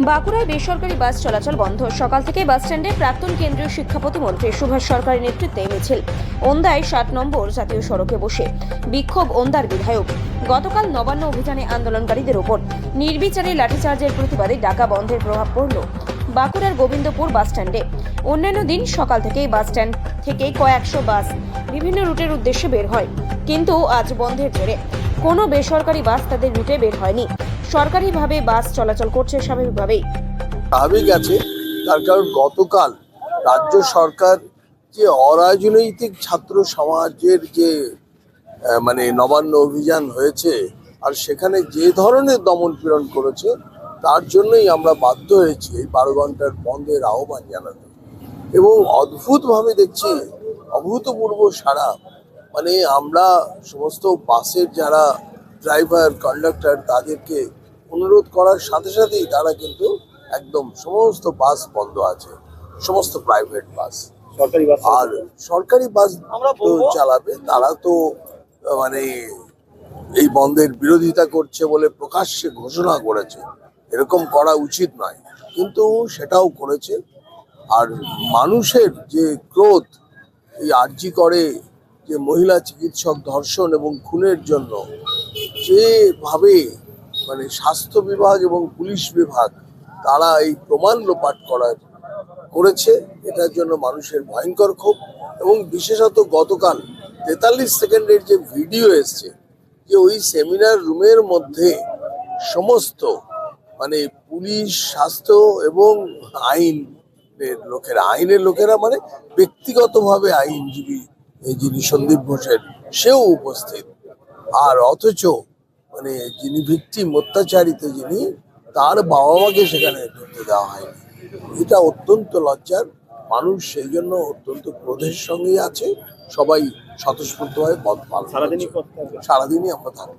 বাঁকুড়ায় বেসরকারি বাস চলাচল বন্ধ। সকাল থেকে বাস স্ট্যান্ডে প্রাক্তন কেন্দ্রীয় শিক্ষা প্রতিমন্ত্রী সুভাষ সরকারের নেতৃত্বে মিছিল। ওন্দায় ষাট নম্বর জাতীয় সড়কে বসে। বিক্ষোভ ওন্দার বিধায়ক। গতকাল নবান্ন অভিযানে আন্দোলনকারীদের ওপর নির্বিচারে লাঠিচার্জের প্রতিবাদে ডাকা বন্ধের প্রভাব পড়ল বাঁকুড়ার গোবিন্দপুর বাস স্ট্যান্ডে। অন্যান্য দিন সকাল থেকেই বাস স্ট্যান্ড থেকে কয়েকশো বাস বিভিন্ন রুটের উদ্দেশ্যে বের হয়। কিন্তু আজ বন্ধের জেরে কোনো বেসরকারি বাস তাদের রুটে বের হয়নি। সরকারিভাবে বাস চলাচল করছে স্বাভাবিকভাবেই। স্বাভাবিক আছে, তার কারণ গতকাল রাজ্য সরকার যে অরাজনৈতিক ছাত্র সমাজের যে মানে নবান্ন অভিযান হয়েছে, আর সেখানে যে ধরনের দমন পীড়ন করেছে, তার জন্যই আমরা বাধ্য হয়েছি এই বারো ঘণ্টার বন্ধের আহ্বান জানাতে। এবং অদ্ভুতভাবে দেখছি, অভূতপূর্ব সারা মানে আমরা সমস্ত বাসের যারা ড্রাইভার কন্ডাক্টর তাদেরকে অনুরোধ করার সাথে সাথেই তারা কিন্তু একদম সমস্ত বাস বন্ধ আছে সমস্ত প্রাইভেট বাস আর সরকারি বাস তো চালাবে তারা তো মানে এই বন্ধের বিরোধিতা করছে বলে প্রকাশ্যে ঘোষণা করেছে। এরকম করা উচিত নয় কিন্তু সেটাও করেছে। আর মানুষের যে ক্রোধ এই আর্জি করে যে মহিলা চিকিৎসক ধর্ষণ এবং খুনের জন্য যেভাবে মানে স্বাস্থ্য বিভাগ এবং পুলিশ বিভাগ, তারা এই প্রমাণ লোপাট করার করেছে। এটার জন্য মানুষের ভয়ঙ্কর ক্ষোভ এবং বিশেষত গতকাল তেতাল্লিশ সেকেন্ডের যে ভিডিও এসছে, যে ওই সেমিনার রুমের মধ্যে সমস্ত মানে পুলিশ, স্বাস্থ্য এবং আইনের লোকেরা আইনের লোকেরা মানে ব্যক্তিগতভাবে আইনজীবী যিনি সন্দীপ ঘোষের, সেও উপস্থিত। আর অথচ মানে যিনি ভিকটিম অত্যাচারিত যিনি তার বাবা মাকে সেখানে ঢুকতে দেওয়া হয়নি। এটা অত্যন্ত লজ্জার মানুষ সেই জন্য অত্যন্ত ক্রোধের সঙ্গেই আছে। সবাই স্বতঃস্ফূর্তভাবে পথ পালন সারাদিনই সারাদিনই আমরা থাকব।